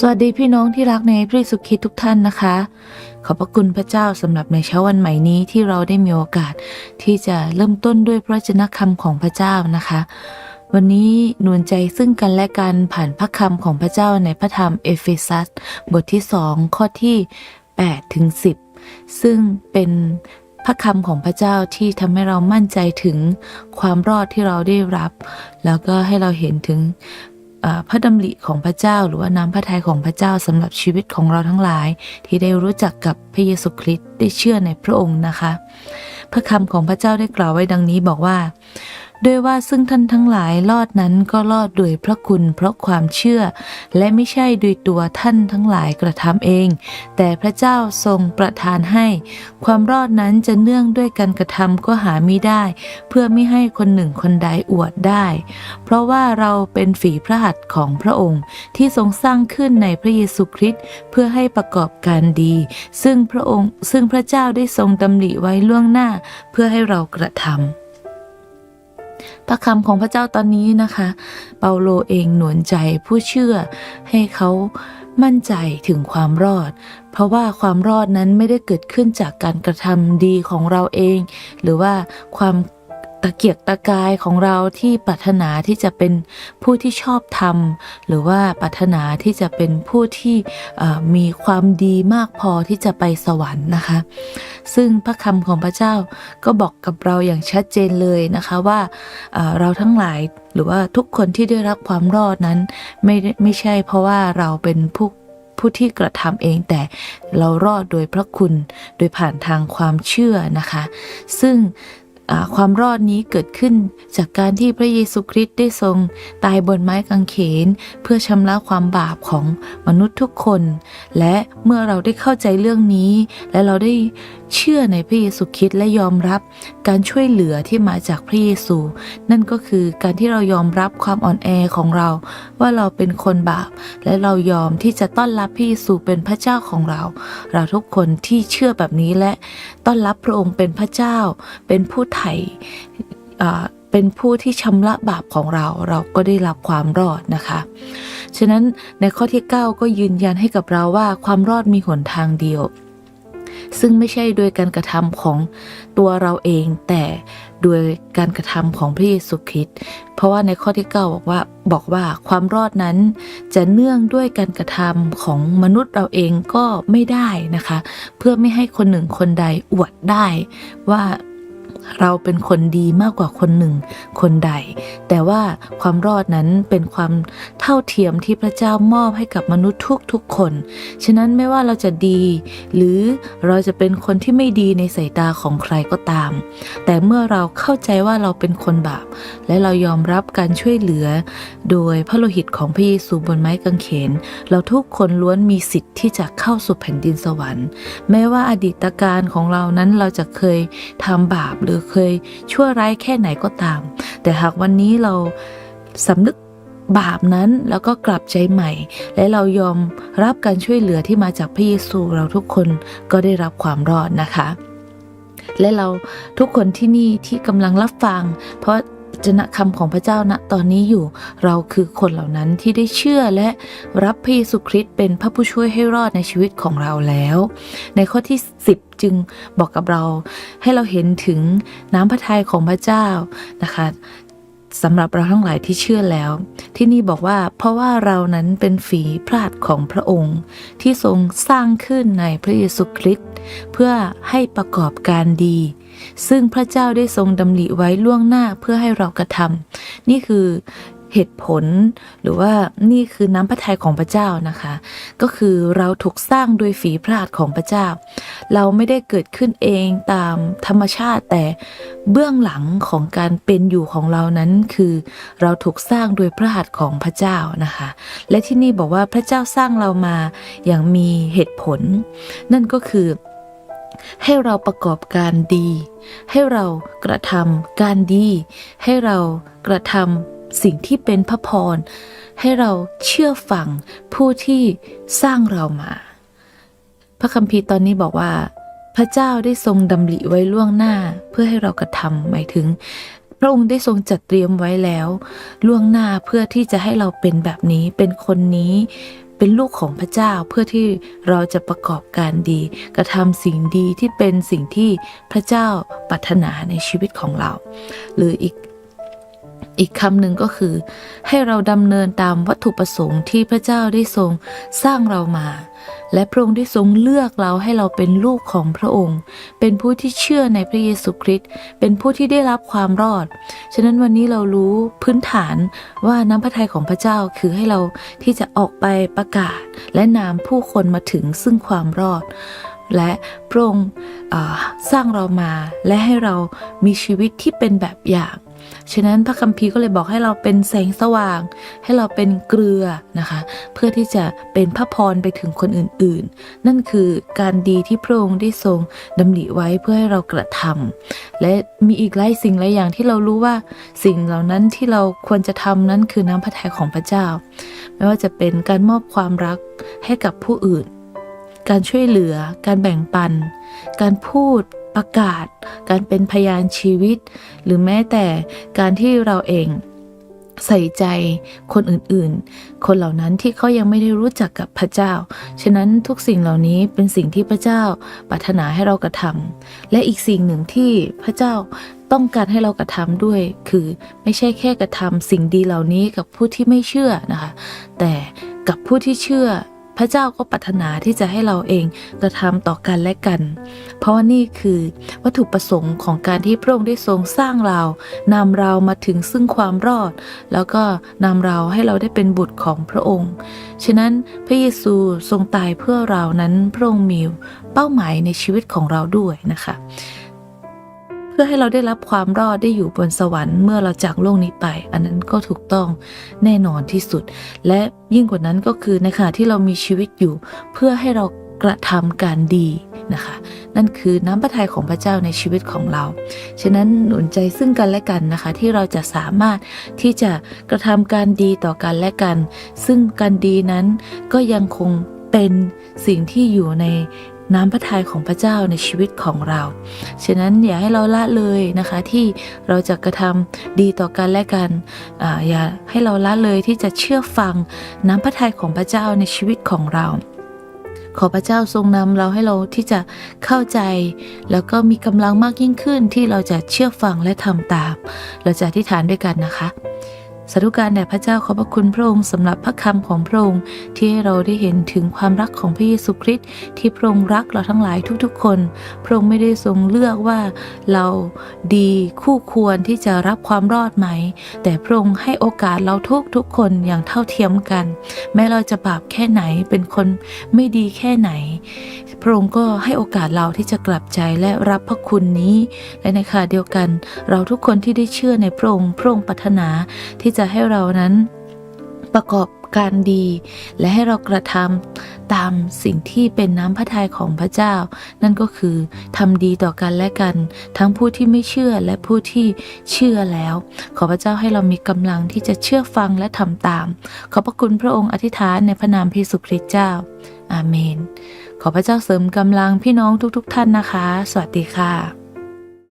สวัสดีพี่น้องที่รักในพระเยซูคริสต์ทุกท่านนะคะ ขอบพระคุณพระเจ้าสำหรับในเช้าวันใหม่นี้ที่เราได้มีโอกาส ที่จะเริ่มต้นด้วยพระวจนะคำของพระเจ้านะคะ วันนี้นุนใจซึ่งกันและกันผ่านพระคำของพระเจ้าในพระธรรมเอเฟซัส บทที่2ข้อที่8ถึง10 ซึ่งเป็นพระคำของพระเจ้าที่ทำให้เรามั่นใจถึงความรอดที่เราได้รับ แล้วก็ให้เราเห็นถึง พระดำริของพระเจ้า หรือว่าน้ำพระทัยของพระเจ้าสำหรับชีวิตของเราทั้งหลาย ที่ได้รู้จักกับพระเยซูคริสต์ได้เชื่อในพระองค์นะคะ พระคำของพระเจ้าได้กล่าวไว้ดังนี้บอกว่า ด้วยว่าซึ่งท่านทั้งหลายรอดนั้นก็รอดโดยพระคุณเพราะความเชื่อ และไม่ใช่โดยตัวท่านทั้งหลายกระทำเอง แต่พระเจ้าทรงประทานให้ ความรอดนั้นจะเนื่องด้วยการกระทำก็หาไม่ได้ เพื่อไม่ให้คนหนึ่งคนใดอวดได้ เพราะว่าเราเป็นฝีพระหัตถ์ของพระองค์ที่ทรงสร้างขึ้นในพระเยซูคริสต์เพื่อให้ประกอบการดี ซึ่งพระองค์ซึ่งพระเจ้าได้ทรงดำริไว้ล่วงหน้าเพื่อให้เรากระทำ พระคำของพระเจ้าตอนนี้นะคะ เปาโลเองหนุนใจผู้เชื่อให้เขามั่นใจถึงความรอด เพราะว่าความรอดนั้นไม่ได้เกิดขึ้นจากการกระทำดีของเราเอง หรือว่าความ ตะเกียกตะกายของเราที่ปรารถนาที่จะเป็นผู้ที่ชอบธรรม หรือว่าปรารถนาที่จะเป็นผู้ที่มีความดีมากพอที่จะไปสวรรค์นะคะ ซึ่งพระคำของพระเจ้าก็บอกกับเราอย่างชัดเจนเลยนะคะว่าเราทั้งหลายหรือว่าทุกคนที่ได้รับความรอดนั้นไม่ไม่ใช่เพราะว่าเราเป็นผู้ผู้ที่กระทำเองแต่เรารอดโดยพระคุณโดยผ่านทางความเชื่อนะคะ ซึ่ง ความรอดนี้เกิดขึ้นจากการที่พระเยซูคริสต์ได้ทรงตายบนไม้กางเขน เพื่อชำระความบาปของมนุษย์ทุกคน และเมื่อเราได้เข้าใจเรื่องนี้ และเราได้เชื่อในพระเยซูคริสต์และยอมรับการช่วยเหลือที่มาจากพระเยซู นั่นก็คือการที่เรายอมรับความอ่อนแอของเรา ว่าเราเป็นคนบาป และเรายอมที่จะต้อนรับพระเยซูเป็นพระเจ้าของเรา เราทุกคนที่เชื่อแบบนี้และต้อนรับพระองค์เป็นพระเจ้า เป็นผู้ไถ่เป็นผู้ที่ชำระบาปของเราเราก็ได้รับความรอดนะคะ ฉะนั้นในข้อที่ 9 ก็ยืนยันให้กับเราว่าความรอดมีหนทางเดียว ซึ่งไม่ใช่โดยการกระทำของตัวเราเอง แต่โดยการกระทำของพระเยซูคริสต์เพราะว่าในข้อที่ 9 บอกว่าบอกว่าความรอดนั้นจะเนื่องด้วยการกระทำของมนุษย์เราเองก็ไม่ได้นะคะ เพื่อไม่ให้คนหนึ่งคนใดอวดได้ว่า เราเป็นคนดีมากกว่าคนหนึ่ง คนใด แต่ว่าความรอดนั้นเป็นความเท่าเทียมที่พระเจ้ามอบให้กับมนุษย์ทุกๆคน ฉะนั้นไม่ว่าเราจะดี หรือเราจะเป็นคนที่ไม่ดีในสายตาของใครก็ตาม แต่เมื่อเราเข้าใจว่าเราเป็นคนบาป และเรายอมรับการช่วยเหลือ โดยพระโลหิตของพระเยซูบนไม้กางเขน เราทุกคนล้วนมีสิทธิ์ที่จะเข้าสู่แผ่นดินสวรรค์ แม้ว่าอดีตการของเรานั้นเราจะเคยทำบาปหรืรือเคยชั่วร้ายแค่ไหนก็ตาม แต่หากวันนี้เราสำนึกบาปนั้นแล้วก็กลับใจใหม่ และเรายอมรับการช่วยเหลือที่มาจากพระเยซูเราทุกคนก็ได้รับความรอดนะคะ และเราทุกคนที่นี่ที่กำลังรับฟัง เพราะ จนะคำของพระเจ้าณตอนนี้อยู่ เราคือคนเหล่านั้นที่ได้เชื่อและรับพระเยซูคริสต์เป็นพระผู้ช่วยให้รอดในชีวิตของเราแล้ว ในข้อที่ 10 จึงบอกกับเรา ให้เราเห็นถึงน้ำพระทัยของพระเจ้านะคะสำหรับเราทั้งหลายที่เชื่อแล้ว ที่นี่บอกว่าเพราะว่าเรานั้นเป็นฝีพระหัตถ์ของพระองค์ ที่ทรงสร้างขึ้นในพระเยซูคริสต์ เพื่อให้ประกอบการดี ซึ่งพระเจ้าได้ทรงดำริไว้ล่วงหน้าเพื่อให้เรากระทำนี่คือเหตุผลหรือว่านี่คือน้ำพระทัยของพระเจ้านะคะ ก็คือเราถูกสร้างโดยฝีพระหัตถ์ของพระเจ้า เราไม่ได้เกิดขึ้นเองตามธรรมชาติแต่เบื้องหลังของการเป็นอยู่ของเรานั้นคือ เราถูกสร้างโดยพระหัตถ์ของพระเจ้านะคะ และที่นี่บอกว่าพระเจ้าสร้างเรามาอย่างมีเหตุผล นั่นก็คือ ให้เราประกอบการดี ให้เรากระทำการดี ให้เรากระทำสิ่งที่เป็นพระพร ให้เราเชื่อฟังผู้ที่สร้างเรามา พระคัมภีร์ตอนนี้บอกว่า พระเจ้าได้ทรงดำริไว้ล่วงหน้าเพื่อให้เรากระทำหมายถึง พระองค์ได้ทรงจัดเตรียมไว้แล้ว ล่วงหน้าเพื่อที่จะให้เราเป็นแบบนี้เป็นคนนี้ เป็นลูกของพระเจ้าเพื่อที่เราจะประกอบการดี กระทำสิ่งดีที่เป็นสิ่งที่พระเจ้าปรารถนาในชีวิตของเรา หรืออีก อีกคำหนึ่งก็คือ ให้เราดำเนินตามวัตถุประสงค์ที่พระเจ้าได้ทรงสร้างเรามา และพระองค์ได้ทรงเลือกเราให้เราเป็นลูกของพระองค์ เป็นผู้ที่เชื่อในพระเยซูคริสต์เป็นผู้ที่ได้รับความรอด ฉะนั้นวันนี้เรารู้พื้นฐานว่าน้ำพระทัยของพระเจ้าคือให้เราที่จะออกไปประกาศ และนำผู้คนมาถึงซึ่งความรอดและพระองค์สร้างเรามาและให้เรามีชีวิตที่เป็นแบบอย่าง ฉะนั้นพระคัมภีร์ก็เลยบอกให้เราเป็นแสงสว่าง ให้เราเป็นเกลือนะคะ เพื่อที่จะเป็นพระพรไปถึงคนอื่นๆ นั่นคือการดีที่พระองค์ได้ทรงดำริไว้เพื่อให้เรากระทำและมีอีกหลายสิ่งหลายอย่างที่เรารู้ว่าสิ่งเหล่านั้นที่เราควรจะทำนั้นคือน้ำพระทัยของพระเจ้า ไม่ว่าจะเป็นการมอบความรักให้กับผู้อื่น การช่วยเหลือ การแบ่งปัน การพูด ประกาศ การเป็นพยานชีวิต หรือแม้แต่การที่เราเองใส่ใจคนอื่นๆ คนเหล่านั้นที่เขายังไม่ได้รู้จักกับพระเจ้า ฉะนั้นทุกสิ่งเหล่านี้เป็นสิ่งที่พระเจ้าปรารถนาให้เรากระทำและอีกสิ่งหนึ่งที่พระเจ้าต้องการให้เรากระทำด้วย คือไม่ใช่แค่กระทำสิ่งดีเหล่านี้กับผู้ที่ไม่เชื่อนะคะ แต่กับผู้ที่เชื่อ พระเจ้าก็ปรารถนาที่จะให้เราเองกระทำต่อกันและกัน เพราะว่านี่คือวัตถุประสงค์ของการที่พระองค์ได้ทรงสร้างเรานำเรามาถึงซึ่งความรอด แล้วก็นำเราให้เราได้เป็นบุตรของพระองค์ ฉะนั้นพระเยซูทรงตายเพื่อเรานั้นพระองค์มีเป้าหมายในชีวิตของเราด้วยนะคะ พื่อให้เราได้รับความรอดได้อยู่บนสวรรค์เมื่อเราจากโลกนี้ไป อันนั้นก็ถูกต้องแน่นอนที่สุด และยิ่งกว่านั้นก็คือในขณะที่เรามีชีวิตอยู่ เพื่อให้เรากระทำการดีนะคะ นั่นคือน้ำพระทัยของพระเจ้าในชีวิตของเรา ฉะนั้นหนุนใจซึ่งกันและกันนะคะ ที่เราจะสามารถที่จะกระทำการดีต่อกันและกัน ซึ่งการดีนั้นก็ยังคงเป็นสิ่งที่อยู่ใน น้ำพระทัยของพระเจ้าในชีวิตของเรา ฉะนั้นอย่าให้เราละเลยนะคะที่เราจะกระทำดีต่อกันและกันออย่าให้เราละเลยที่จะเชื่อฟังน้ำพระทัยของพระเจ้าในชีวิตของเราขอพระเจ้าทรงนำเราให้เราที่จะเข้าใจ แล้วก็มีกำลังมากยิ่งขึ้นที่เราจะเชื่อฟังและทำตาม เราจะอธิษฐานด้วยกันนะคะ สาธุการแด่พระเจ้าขอบพระคุณพระองค์สำหรับพระคำของพระองค์ที่ให้เราได้เห็นถึงความรักของพระเยซูคริสต์ที่พระองค์รักเราทั้งหลายทุกๆ คน พระองค์ไม่ได้ทรงเลือกว่าเราดีคู่ควรที่จะรับความรอดไหม แต่พระองค์ให้โอกาสเราทุกทุกๆคนอย่างเท่าเทียมกัน แม้เราจะบาปแค่ไหนเป็นคนไม่ดีแค่ไหน พระองค์ก็ให้โอกาสเราที่จะกลับใจและรับพระคุณนี้ และในขณะเดียวกัน เราทุกคนที่ได้เชื่อในพระองค์พระองค์ปรารถนาที่จะให้เรานั้นประกอบการดี และให้เรากระทำตามสิ่งที่เป็นน้ำพระทัยของพระเจ้า นั่นก็คือทำดีต่อกันและกัน ทั้งผู้ที่ไม่เชื่อและผู้ที่เชื่อแล้ว ขอพระเจ้าให้เรามีกำลังที่จะเชื่อฟังและทำตาม ขอบพระคุณพระองค์อธิษฐานในพระนามพระเยซูคริสต์เจ้า อาเมน ขอพระเจ้าเสริมกำลังพี่น้องทุกๆทท่านนะคะ สวัสดีค่ะ